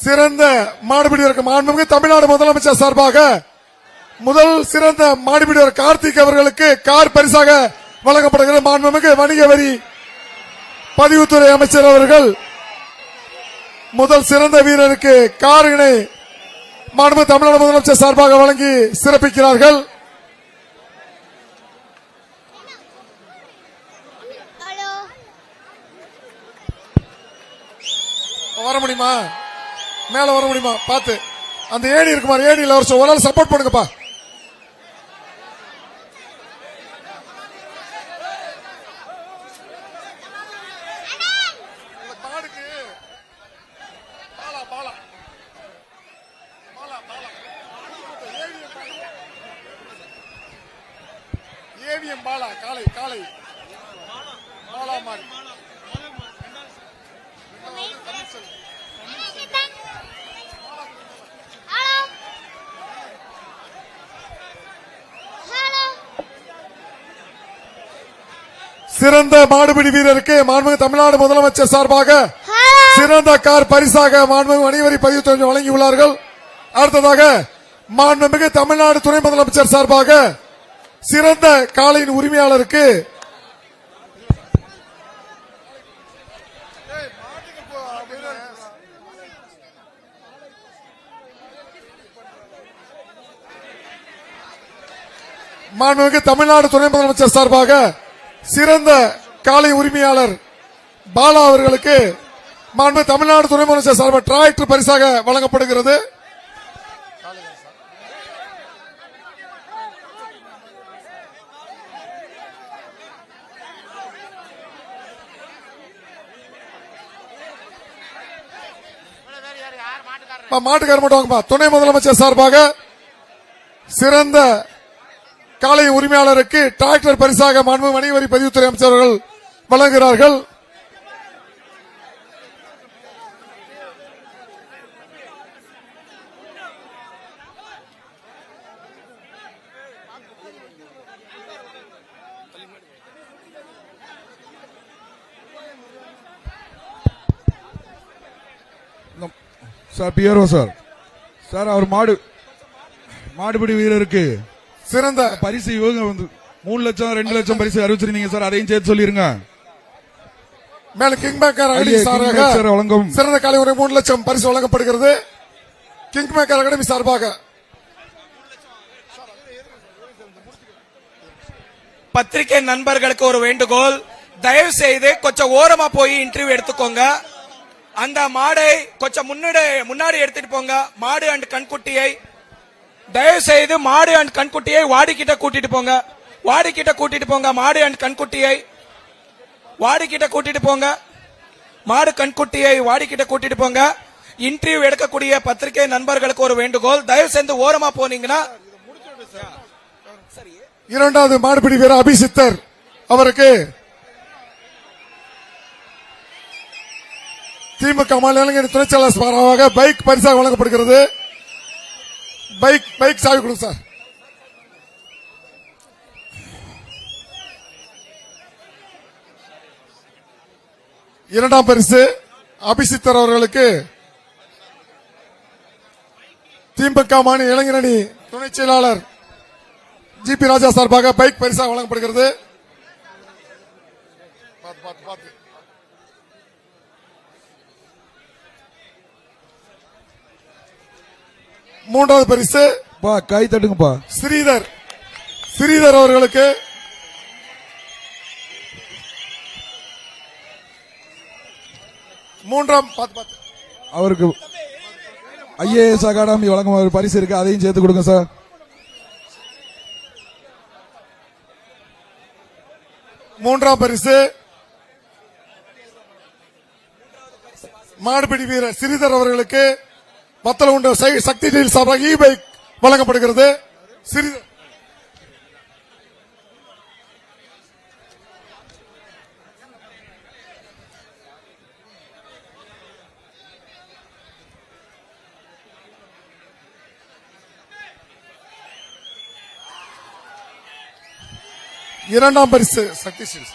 சிறந்த மாடுபிடி வீரருக்கு மாண்புமிகு தமிழ்நாடு முதலமைச்சர் சார்பாக முதல் சிறந்த மாடுபிடி வீரர் கார்த்திக் அவர்களுக்கு கார் பரிசாக வழங்கப்படுகிறது. மாண்புமிகு வணிக வரி பதிவுத்துறை அமைச்சர் அவர்கள் முதல் சிறந்த வீரருக்கு காரினை மாண்பு தமிழ்நாடு முதலமைச்சர் சார்பாக வழங்கி சிறப்பிக்கிறார்கள். வர முடியுமா? மேல வர முடியுமா? பார்த்து. அந்த ஏணி இருக்குமா? ஏணியில் ஒரு ஒரு சப்போர்ட் பண்ணுங்கப்பா இந்த காடுக்கு பாலா, பாலா. பாலா, பாலா. ஏவிஎம் பாலா. ஏவிஎம் பாலா காலை காலை பாலா மாறி ஹலோ ஹலோ சிறந்த மாடுபிடி வீரருக்கு மாண்புமிகு தமிழ்நாடு முதலமைச்சர் சார்பாக சிறந்த கார் பரிசாக மாண்புமிகு வணிகவரி பதிவுத்துறை வழங்கியுள்ளார்கள். அடுத்ததாக மாண்புமிகு தமிழ்நாடு துணை முதலமைச்சர் சார்பாக சிறந்த காலையின் உரிமையாளருக்கு மாண்புமிகு தமிழ்நாடு துணை முதலமைச்சர் சார்பாக சிறந்த காலை உரிமையாளர் பாலா அவர்களுக்கு மாண்பு தமிழ்நாடு துணை முதலமைச்சர் சார்பாக டிராக்டர் பரிசாக வழங்கப்படுகிறது. மாட்டுக்காரர்? மட்டும் துணை முதலமைச்சர் சார்பாக சிறந்த காலை உரிமையாளருக்கு டிராக்டர் பரிசாக மாண்பு மணிவரி பதிவுத்துறை அமைச்சர்கள் வழங்குகிறார்கள். சார் பியரோ சார். சார் அவர் மாடு மாடுபிடி வீரருக்கு சிறந்த பரிசு இவங்க வந்து மூணு லட்சம் ரெண்டு லட்சம் பரிசு அறிவிச்சிருந்தீங்க சார் அதையும் சேர்த்து சொல்லிருங்க. மேல கிங் மேக்கர் அகாடமி சார்பாக வழங்கும். சிறந்த காலை உரை மூன்று லட்சம் பரிசு வழங்கப்படுகிறது. கிங் மேக்கர் அகாடமி சார்பாக. பத்திரிகை நண்பர்களுக்கு ஒரு வேண்டுகோள். தயவு செய்து கொஞ்சம் ஓரமா போய் இன்டர்வியூ எடுத்துக்கோங்க. அந்த மாடை கொஞ்சம் முன்னாடி முன்னாடி எடுத்துட்டு போங்க. மாடு அண்ட் கண்குட்டியை தயவு செய்து மாடு அண்ட் கண்குட்டியை வாடிக்கிட்ட கூட்டிட்டு போங்க. வாடிக்கிட்ட கூட்டிட்டு போங்க மாடு அண்ட் கண்குட்டியை. வாடிக்கிட்ட கூட்டிட்டு போங்க. மாடு கண்குட்டியை வாடிக்கிட்ட கூட்டிட்டு போங்க. இன்டர்வியூ எடுக்கக்கூடிய பத்திரிகை நண்பர்களுக்கு ஒரு வேண்டுகோள். தயவு செய்து ஓரமா போனீங்கன்னா இரண்டாவது மாடுபிடி வீரர் அபிசித்தர் அவருக்கு திமுக மாநில இளைஞர் துணைச்செயலாளர் பைக் பரிசாக வழங்கப்படுகிறது. பைக் பைக் சாவி கொடுங்க சார். இரண்டாம் பரிசு அபிசித்தர் அவர்களுக்கு. திமுக மாநில இளைஞரணி துணை செயலாளர் ஜி பி ராஜா சார்பாக பைக் பரிசாக வழங்கப்படுகிறது. பார்த்து, பார்த்து, பார்த்து. மூன்றாவது பரிசு. பா கை தட்டுங்கப்பா. ஸ்ரீதர். ஸ்ரீதர் அவர்களுக்கு. மூன்றாம். அவருக்கு ஐஏஎஸ் அகாடமி வழங்கும் ஒரு பரிசு இருக்கு. அதையும் சேர்த்து கொடுங்க சார். மூன்றாம் பரிசு. மாடுபிடி வீரர் ஸ்ரீதர் அவர்களுக்கு. மத்தல உண்ட சை- சக்தி ஜெயில் சார்பாக இ பைக் வழங்கப்படுகிறது. சிறிது இரண்டாம் பரிசு சக்தி ஸ்டீல்ஸ்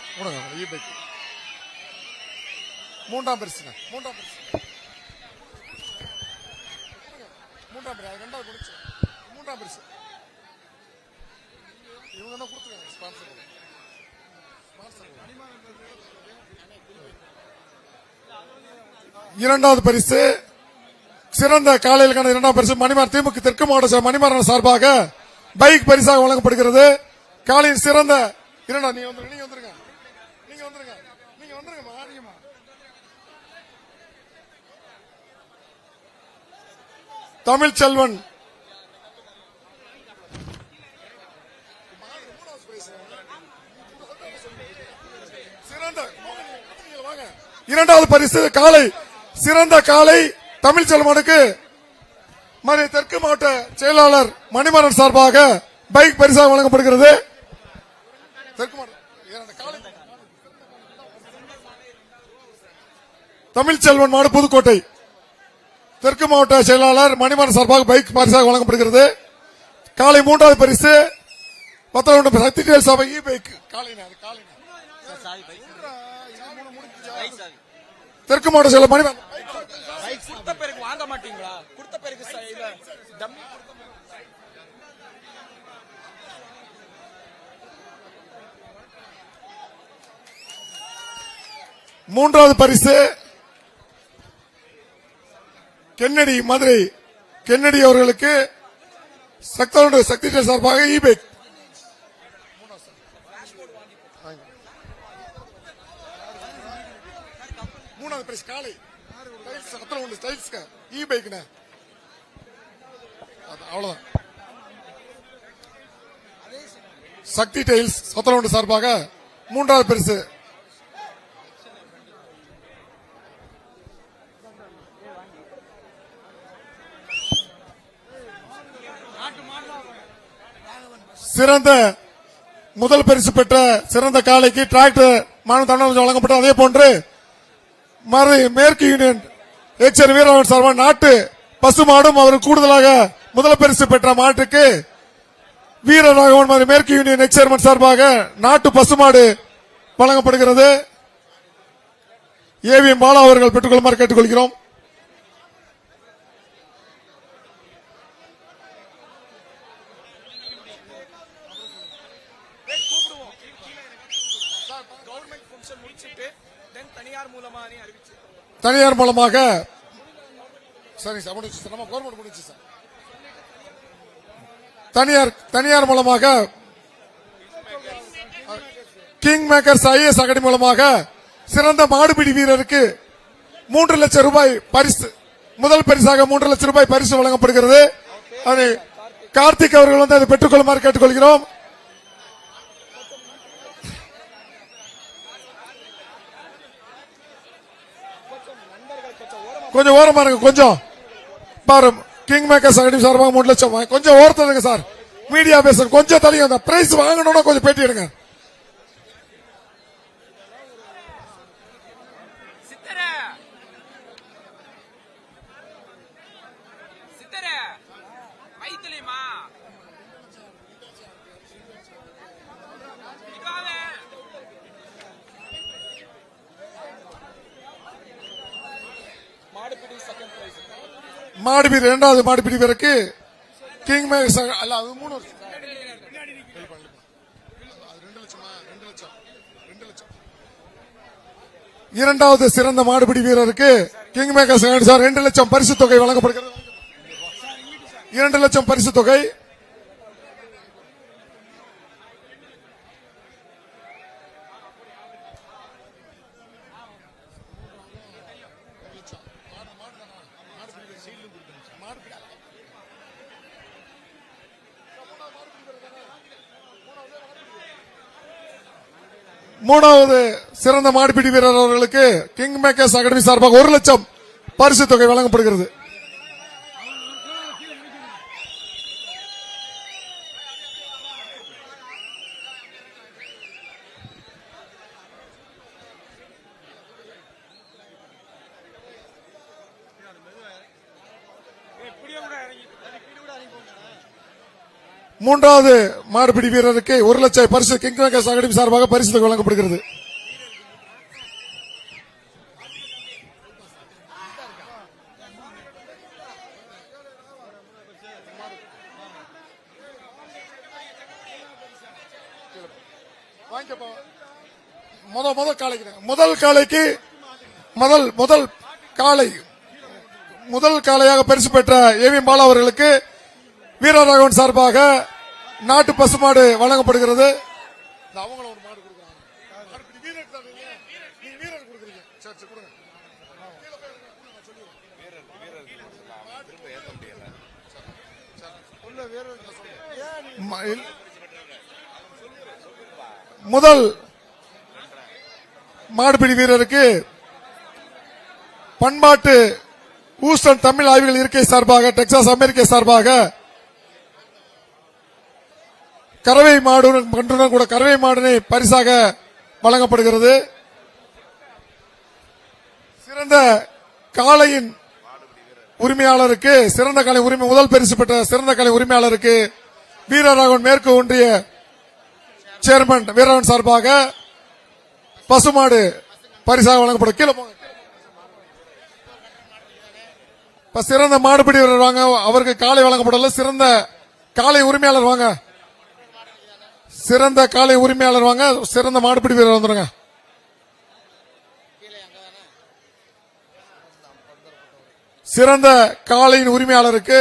மூன்றாம் பரிசு மூன்றாம் பரிசு. மூன்றாம் பரிசு அது ரெண்டாவது முடிச்சு மூன்றாம் பரிசு. இவங்க தான் கொடுத்துருக்காங்க ஸ்பான்சர் இரண்டாவது பரிசு. சிறந்த காலையிலுக்கான இரண்டாம் பரிசு மணிமார் திமுக தெற்கு மாவட்ட மணிமாறன் சார்பாக பைக் பரிசாக வழங்கப்படுகிறது. காலையில் சிறந்த இரண்டாம் நீங்க வந்துருங்க நீங்க வந்துருங்க நீங்க வந்துருங்க நீங்க வந்துருங்க மாறியமா தமிழ் செல்வன் சிறந்த இரண்டாவது பரிசு காலை சிறந்த காலை தமிழ் செல்வனுக்கு மதுரை தெற்கு மாவட்ட செயலாளர் மணிமரன் சார்பாக பைக் பரிசாக வழங்கப்படுகிறது. தெற்கு இரண்டு தமிழ் செல்வன் மாடு புதுக்கோட்டை. தெற்கு மாவட்ட செயலாளர் மணிமன் சார்பாக பைக் பரிசாக வழங்கப்படுகிறது. காலை மூன்றாவது பரிசு. பத்திரம் சக்தி கேள் சபை இ பைக் தெற்கு மாவட்ட செயலர் மணிமன். வாங்க மாட்டீங்களா கொடுத்த மூன்றாவது பரிசு. கென்னடி மதுரை. கென்னடி அவர்களுக்கு சக்தனுடைய சக்தி டேல் சார்பாக இ பைக் மூணாவது பரிசு காலை டைல்ஸ் சத்தம் உண்டு டைல்ஸ் இ பைக்ண்ணே அவ்வளோதான் அவ்வளவுதான். சக்தி டைல்ஸ் சத்தலோண்டு சார்பாக மூன்றாவது பரிசு சிறந்த முதல் பரிசு பெற்ற சிறந்த காளைக்கு டிராக்டர் மாநில தமிழக வழங்கப்பட்டது அதே போன்று மறு மேற்கு யூனியன் எச்சர் வீரவன் சார்பாக நாட்டு பசு மாடும் அவர் கூடுதலாக முதல் பரிசு பெற்ற மாட்டுக்கு வீரராகவன் மாதிரி மேற்கு யூனியன் எக்ஸர்மன் சார்பாக நாட்டு பசுமாடு வழங்கப்படுகிறது. ஏவிஎம் பாலா அவர்கள் பெற்றுக்கொள்ளுமாறு கேட்டுக்கொள்கிறோம் கவர்மெண்ட் ஃபங்க்ஷன் முடிச்சிட்டு தென் தனியார் மூலமா நீ அறிவிச்சு தனியார் மூலமாக. சரி சார் முடிச்சு சார். நம்ம கவர்மெண்ட் முடிச்சு சார். தனியார் தனியார் மூலமாக கிங் மேக்கர்ஸ் ஐஏஎஸ் அகாடமி மூலமாக சிறந்த மாடுபிடி வீரருக்கு மூன்று லட்சம் ரூபாய் பரிசு முதல் பரிசாக மூன்று லட்சம் ரூபாய் பரிசு வழங்கப்படுகிறது. அதை கார்த்திக் அவர்கள் வந்து அதை பெற்றுக்கொள்ளுமாறு கேட்டுக்கொள்கிறோம். கொஞ்சம் ஓரம் பாருங்க கொஞ்சம். பாரு கிங் மேக்கர்ஸ் அகாடமி சார்பாக மூணு லட்சம் வாங்கி- கொஞ்சம் ஓரத்துங்க சார் மீடியா பேச கொஞ்சம் தள்ளி அந்த பிரைஸ் வாங்கணும்னா கொஞ்சம் பேட்டி எடுங்க. மாடுபிடி இரண்டாவது மாடுபிடி வீரருக்கு கிங் மேக்கர்ஸ் அல்ல அது மூணு வருஷம். ரெண்டு ரெண்டு லட்சம். இரண்டாவது சிறந்த மாடுபிடி வீரருக்கு கிங் மேகர் சார் ரெண்டு லட்சம் பரிசு தொகை வழங்கப்படுகிறது இரண்டு லட்சம் பரிசு தொகை மூணாவது சிறந்த மாடுபிடி வீரர் அவர்களுக்கு கிங் மேக்கர்ஸ் அகாடமி சார்பாக ஒரு லட்சம் பரிசு தொகை வழங்கப்படுகிறது. மூன்றாவது மாடுபிடி வீரருக்கு ஒரு லட்சம் பரிசு கிங்ஸ் அகாடமி சார்பாக பரிசு வழங்கப்படுகிறது. முதல் காலைக்கு முதல் முதல் காலை முதல் காலையாக பரிசு பெற்ற ஏ வி பாலா அவர்களுக்கு வீரராகவன் சார்பாக நாட்டு பசுமாடு வழங்கப்படுகிறது. இந்த அவங்களும் ஒரு மாடு கொடுக்குறாங்க. முதல் மாடுபிடி வீரருக்கு பண்பாட்டு ஊஸ்டன் தமிழ் ஆய்வுகள் இருக்கை சார்பாக டெக்சாஸ் அமெரிக்க சார்பாக கறவை மாடு கன்றுடன் கூட கறவை மாடினை பரிசாக வழங்கப்படுகிறது. சிறந்த காளையின் உரிமையாளருக்கு சிறந்த கலை உரிமை முதல் பரிசு பெற்ற சிறந்த கலை உரிமையாளருக்கு வீரராகவன் மேற்கு ஒன்றிய சேர்மன் வீரராகவன் சார்பாக பசுமாடு பரிசாக வழங்கப்படும். கீழே சிறந்த மாடுபிடி வீரர் வாங்க அவருக்கு காலை வழங்கப்படல. சிறந்த காலை உரிமையாளர் வாங்க. சிறந்த காலை உரிமையாளர் வாங்க சிறந்த மாடுபிடி வீரர் வந்துருங்க. சிறந்த காளையின் உரிமையாளருக்கு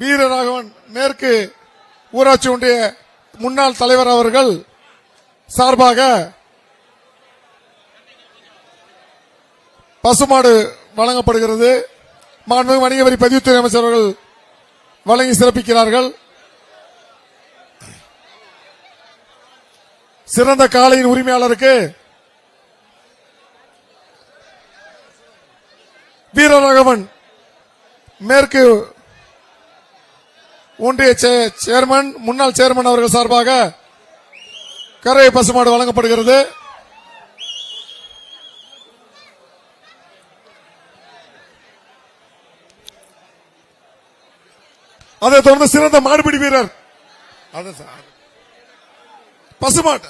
வீரராகவன் மேற்கு ஊராட்சி ஒன்றிய முன்னாள் தலைவர் அவர்கள் சார்பாக பசுமாடு வழங்கப்படுகிறது. மாண்பு வணிக வரி பதிவுத்துறை அமைச்சர் அவர்கள் வழங்கி சிறப்பிக்கிறார்கள். சிறந்த காளையின் உரிமையாளருக்கு வீரராகவன் மேற்கு ஒன்றிய சே- சேர்மன் முன்னாள் சேர்மன் அவர்கள் சார்பாக கரை பசுமாடு வழங்கப்படுகிறது. அதை தொடர்ந்து சிறந்த மாடுபிடி வீரர் அது பசுமாடு.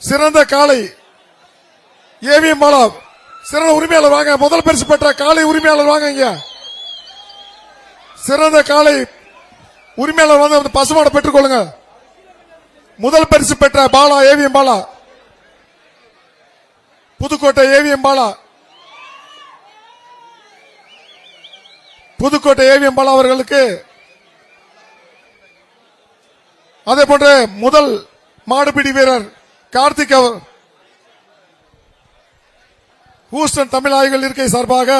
சிறந்த காளை ஏவி பாலா சிறந்த உரிமையாளர் வாங்க முதல் பரிசு பெற்ற காளை உரிமையாளர் வாங்க இங்க. சிறந்த காளை உரிமையாளர் வந்து அந்த பசுமாடை பெற்றுக்கொள்ளுங்க. முதல் பரிசு பெற்ற Bala AVM Bala. Pudukkottai AVM Bala. Pudukkottai AVM Bala அவர்களுக்கு. அதே போன்று முதல் மாடுபிடி வீரர் கார்த்திக் அவர் ஹூஸ்டன் தமிழ் ஆய்வுகள் இருக்கை சார்பாக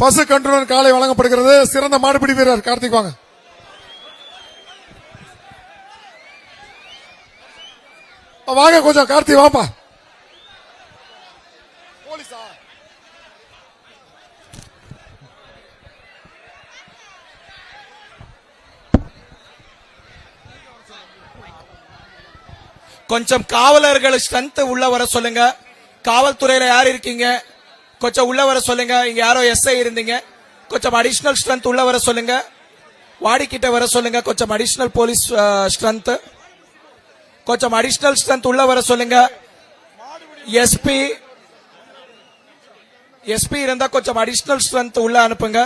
பசு கன்றுடன் காலை வழங்கப்படுகிறது. சிறந்த மாடுபிடி வீரர் கார்த்திக் வாங்க. வாங்க கொஞ்சம் கார்த்தி வாப்பா போலீஸா கொஞ்சம் காவலர்கள் ஸ்ட்ரென்த் உள்ள வர சொல்லுங்க. காவல்துறையில யார் இருக்கீங்க? கொஞ்சம் உள்ள வர சொல்லுங்க. இங்க யாரோ எஸ்ஐ இருந்தீங்க. கொஞ்சம் அடிஷனல் ஸ்ட்ரென்த் உள்ள வர சொல்லுங்க. வாடிக்கிட்ட வர சொல்லுங்க. கொஞ்சம் அடிஷனல் போலீஸ் ஸ்ட்ரென்த் கொஞ்சம் அடிஷனல் ஸ்ட்ரென்த் உள்ள வர சொல்லுங்க. எஸ்பி எஸ்பி இருந்தா கொஞ்சம் அடிஷனல் ஸ்ட்ரென்த் உள்ள அனுப்புங்க.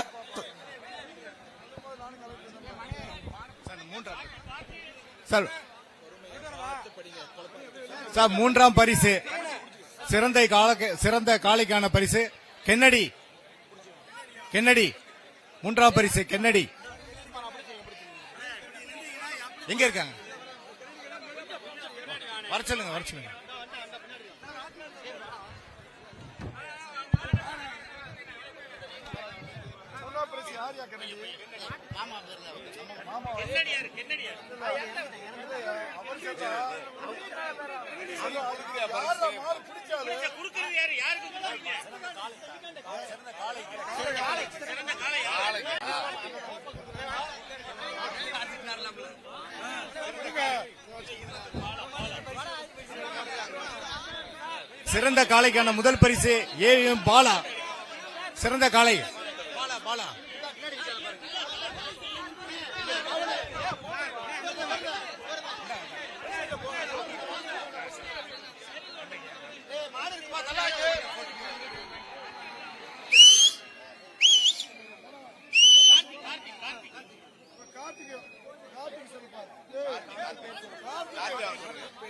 சார் சார் மூன்றாம் பரிசு. சிறந்த கால சிறந்த காளைக்கான பரிசு. கென்னடி. கென்னடி. மூன்றாம் பரிசு கென்னடி. எங்க இருக்காங்க? வர சொல்லுங்க வர சொல்லுங்க. சிறந்த காளைக்கான முதல் பரிசு ஏஎம் பாலா. சிறந்த காளை.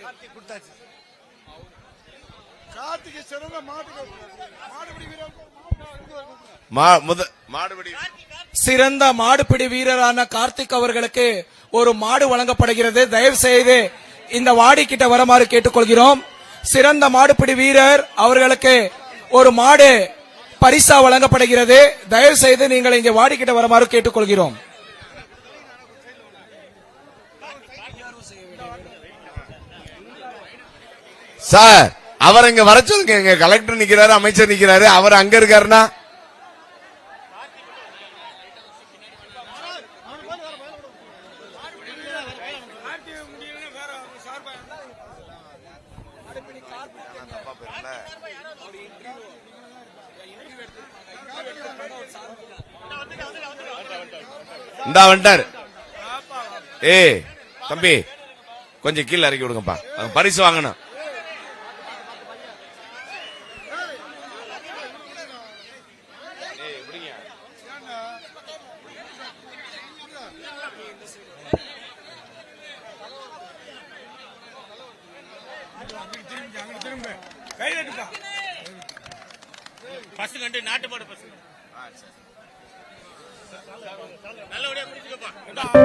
வந்தாச்சு கார்த்திகை சிறந்த மாடு மாடுபிடி சிறந்த மாடுபிடி வீரரான கார்த்திக் அவர்களுக்கு ஒரு மாடு வழங்கப்படுகிறது. தயவு செய்து இந்த வாடி கிட்ட வருமாறு கேட்டுக்கொள்கிறோம். சிறந்த மாடுபிடி வீரர் அவர்களுக்கு ஒரு மாடு பரிசா வழங்கப்படுகிறது. தயவு செய்து நீங்கள் இங்கே வாடி கிட்ட வருமாறு கேட்டுக்கொள்கிறோம். சார் அவர் இங்க வர சொல்லுங்க. இங்க கலெக்டர் நிக்கிறாரு அமைச்சர் நிக்கிறாரு. அவர் அங்க இருக்காருன்னா? இந்தா வந்துட்டாரு. ஏ தம்பி கொஞ்சம் கீழே இறக்கி விடுங்கப்பா. பரிசு வாங்கணும். பசு கண்டு நாட்டு மாடு பசு நல்லபடியா பிடிச்சுக்கப்பா